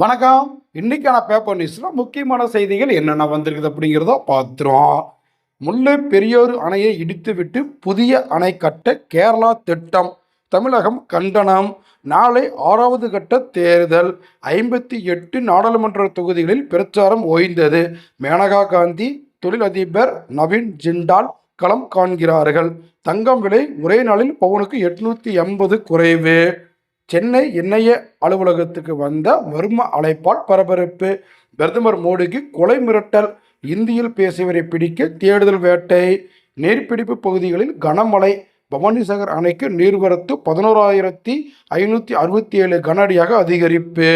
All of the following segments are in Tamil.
வணக்கம். இன்னைக்கான பேப்பர் நியூஸில் முக்கியமான செய்திகள் என்னென்ன வந்திருக்குது அப்படிங்கிறத பார்த்துருவோம். முல்லை பெரியோர் அணையை இடித்துவிட்டு புதிய அணை கட்ட கேரளா திட்டம் தமிழகம் கண்டனம். நாளை ஆறாவது கட்ட தேர்தல். ஐம்பத்தி எட்டு நாடாளுமன்ற தொகுதிகளில் பிரச்சாரம் ஓய்ந்தது. மேனகா காந்தி தொழிலதிபர் நவீன் ஜிண்டால் களம் காண்கிறார்கள். தங்கம் விலை ஒரே நாளில் பவுனுக்கு எட்நூற்றி எண்பது குறைவு. சென்னை எண்ணெய அலுவலகத்துக்கு வந்த மர்ம அழைப்பால் பரபரப்பு. பிரதமர் மோடிக்கு கொலை மிரட்டல் இந்தியில் பேசியவரை பிடிக்க தேடுதல் வேட்டை. நீர்பிடிப்பு பகுதிகளில் கனமழை பவானிசாகர் அணைக்கு நீர்வரத்து பதினோராயிரத்தி ஐநூற்றி அறுபத்தி ஏழு கன அடியாக அதிகரிப்பு.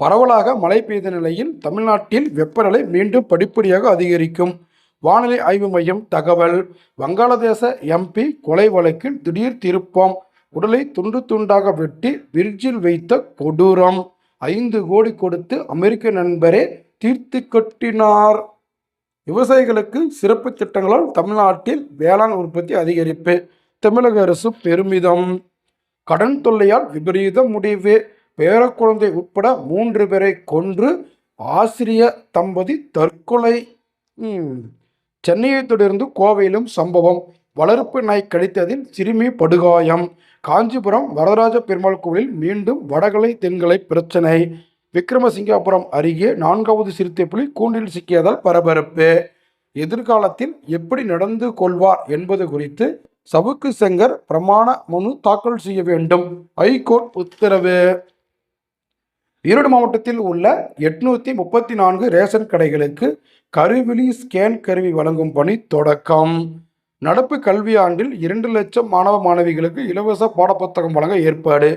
பரவலாக மழை பெய்த நிலையில் தமிழ்நாட்டில் வெப்பநிலை மீண்டும் படிப்படியாக அதிகரிக்கும். வானிலை ஆய்வு மையம் தகவல் வங்காளதேச எம்பி கொலை வழக்கில் திடீர் திருப்பம். உடலை துண்டு துண்டாக வெட்டி பிரிட்ஜில் வைத்த கொடூரம் ஐந்து கோடி கொடுத்து அமெரிக்க நண்பரே தீர்த்து கட்டினார். விவசாயிகளுக்கு சிறப்பு திட்டங்களால் தமிழ்நாட்டில் வேளாண் உற்பத்தி அதிகரிப்பு தமிழக அரசு பெருமிதம். கடன் தொல்லையால் விபரீத முடிவு பேரக்குழந்தை உட்பட மூன்று பேரை கொன்று ஆசிரிய தம்பதி தற்கொலை. ம். சென்னையை தொடர்ந்து கோவையிலும் சம்பவம். வளர்ப்பு நாய் கடித்ததில் சிறுமி படுகாயம். காஞ்சிபுரம் வரதராஜ பெருமாள் கோவிலில் மீண்டும் வடகலை தென்கலை பிரச்சனை. விக்ரமசிங்காபுரம் அருகே நான்காவது சிறுத்தை புலி கூண்டில் சிக்கியதால் பரபரப்பு. எதிர்காலத்தில் எப்படி நடந்து கொள்வார் என்பது குறித்து சவுக்கு செங்கர் பிரமாண மனு தாக்கல் செய்ய வேண்டும். ஹைகோர்ட் உத்தரவு. ஈரோடு மாவட்டத்தில் உள்ள எட்நூத்தி முப்பத்தி நான்கு ரேஷன் கடைகளுக்கு கருவிழி ஸ்கேன் கருவி வழங்கும் பணி தொடக்கம். நடப்பு கல்வியாண்டில் இரண்டு லட்சம் மாணவ மாணவிகளுக்கு இலவச பாடப்புத்தகம் வழங்க ஏற்பாடு.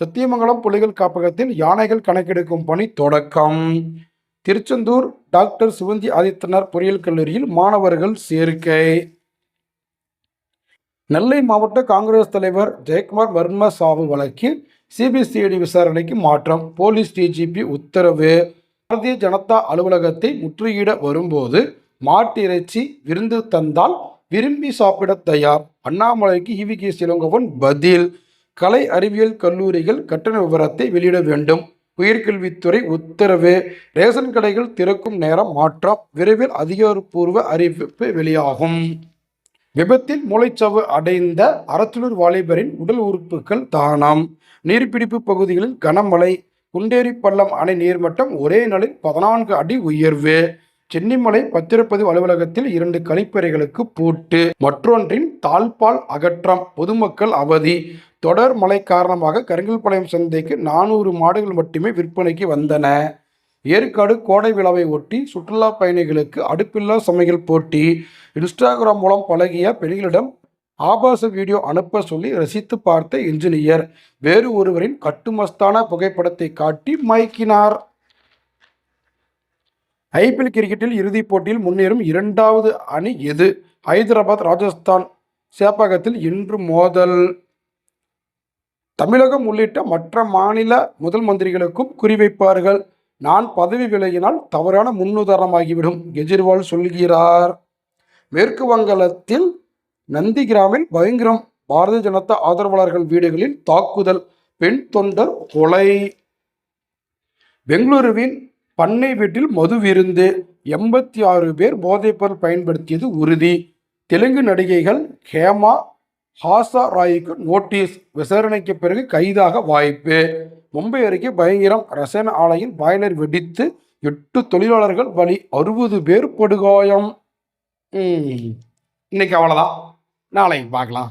சத்தியமங்கலம் புலிகள் காப்பகத்தில் யானைகள் கணக்கெடுக்கும் பணி தொடக்கம். திருச்செந்தூர் டாக்டர் சிவந்தி ஆதித்தனார் பொறியியல் கல்லூரியில் மாணவர்கள் சேர்க்கை. நெல்லை மாவட்ட காங்கிரஸ் தலைவர் ஜெயக்குமார் வர்ம சாவு வழக்கில் சிபிசிஐடி விசாரணைக்கு மாற்றம் போலீஸ் டிஜிபி உத்தரவு. பாரதிய ஜனதா அலுவலகத்தை முற்றுகையிட வரும்போது மாட்டிறைச்சி விருந்து தந்தால் விரும்பி சாப்பிட தயார் அண்ணாமலைக்கு இவி கே பதில். கலை அறிவியல் கல்லூரிகள் கட்டண விவரத்தை வெளியிட வேண்டும். உயர்கல்வித்துறை உத்தரவு. ரேஷன் கடைகள் திறக்கும் நேரம் மாற்றம் விரைவில் அதிகாரப்பூர்வ அறிவிப்பு வெளியாகும். விபத்தில் மூளைச்சவு அடைந்த அரச்சலூர் வாலிபரின் உடல் உறுப்புகள் தானம். நீர்பிடிப்பு பகுதிகளில் கனமழை. குண்டேரி பள்ளம் அணை நீர்மட்டம் ஒரே நாளில் பதினான்கு அடி உயர்வு. சென்னிமலை பத்திரப்பதிவு அலுவலகத்தில் இரண்டு கழிப்பறைகளுக்கு பூட்டு மற்றொன்றின் தாழ்பால் அகற்றம் பொதுமக்கள் அவதி. தொடர் மழை காரணமாக கருங்கல்பாளையம் சந்தைக்கு நானூறு மாடுகள் மட்டுமே விற்பனைக்கு வந்தன. ஏற்காடு கோடை விழாவை ஒட்டி சுற்றுலா பயணிகளுக்கு அடுப்பில்லா சமையல் போட்டி. இன்ஸ்டாகிராம் மூலம் பழகிய பெண்களிடம் ஆபாச வீடியோ அனுப்ப சொல்லி ரசித்து பார்த்த இன்ஜினியர். வேறு ஒருவரின் கட்டுமஸ்தான புகைப்படத்தை காட்டி மயக்கினார். ஐபிஎல் கிரிக்கெட்டில் இறுதிப் போட்டியில் முன்னேறும் இரண்டாவது அணி எது? ஹைதராபாத் ராஜஸ்தான். சேப்பாக்கத்தில் இன்று மோதல். தமிழகம் உள்ளிட்ட மற்ற மாநில முதல் மந்திரிகளுக்கும் குறிவைப்பார்கள். நான் பதவி விலகினால் தவறான முன்னுதாரணமாகிவிடும் கெஜ்ரிவால் சொல்கிறார். மேற்கு வங்காளத்தில் நந்திகிராமில் பயங்கரம் பாரதிய ஜனதா ஆதரவாளர்கள் வீடுகளில் தாக்குதல் பெண் தொண்டர் கொலை. பெங்களூருவின் பண்ணை வீட்டில் மது விருந்து எண்பத்தி ஆறு பேர் போதைப்பொருள் பயன்படுத்தியது உறுதி. தெலுங்கு நடிகைகள் ஹேமா ஹாசா ராய்க்கு நோட்டீஸ் விசாரணைக்கு பிறகு கைதாக வாய்ப்பு. மும்பை அருகே பயங்கரம் ரசாயன ஆலையில் பாய்லர் வெடித்து எட்டு தொழிலாளர்கள் பலி அறுபது பேர் படுகாயம். இன்னைக்கு அவ்வளோதான் நாளைக்கு பார்க்கலாம்.